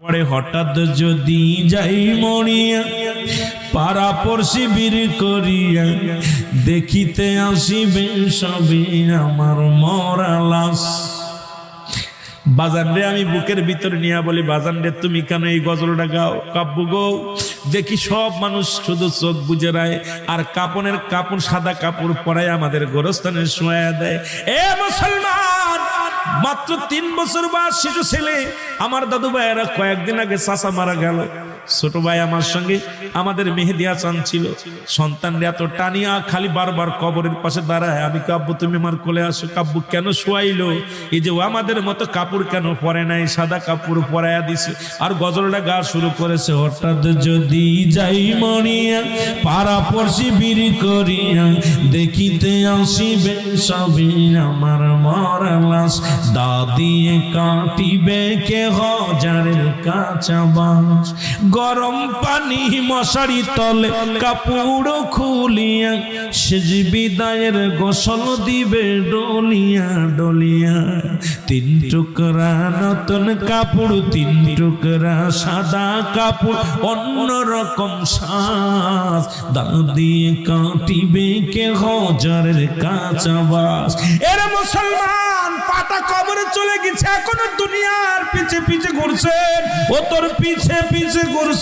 পরে হঠাৎ যদি যাই মরিয়া পাড়া পড়শি বীর করিয়া, দেখিতে আসিবে সবে আমার মরা লাশ। বাজান রে আমি বুকের ভিতর নিয়ে বলি বাজান রে তুমি কেন এই গজলটা গাও? কাব্য গো, দেখি সব মানুষ শুধু চোখ বুঝে রায়, আর কাপনের কাপড়, সাদা কাপড় পরায় আমাদের গোরস্থানে শোয়া দেয়। এ মুসলমান মাত্র তিন বছর বা শিশু ছেলে। আমার দাদু ভাইয়েরা কয়েকদিন আগে চাষা মারা গেল। ছোট ভাই আমার সঙ্গে আমাদের মেহেদি আচান ছিল। সন্তানরা এত টানিয়া খালি বারবার কবরের পাশে দাঁড়ায়। আমি কাব্য তুমি আমার কোলে আসো। কাব্য কেন শোয়াইলো? এই যে আমাদের মতো কাপড় কেন পরে নাই? সাদা কাপড় পরাইয়া দিছে। আর গজলটা গা শুরু করেছে, হঠাৎ যদি যাই মরিয়া, পাড়া পড়শি বিড়ি করিয়া, দেখিতে আসিবে সবে আমার মরা দাদিয়ে কাটিবে কে হজারের কাঁচা বাঁশ। গরম পানি মশারি তলে কাপড় খুলিয়া, সেজ বিদায়ের গোসল দিবে ডলিয়া ডলিয়া। তিন টুকরা নতুন কাপড়, তিন টুকরা সাদা কাপড়, অন্য রকম সাজ। দাদিয়ে কাটিবে কে হজারের কাঁচা বাসের মুসলমান! পাটা কবরে চলে গেছে এখনও দুনিয়ার পিছে পিছে ঘুরছে। ও তোর পিছে পিছে ঘুরছে।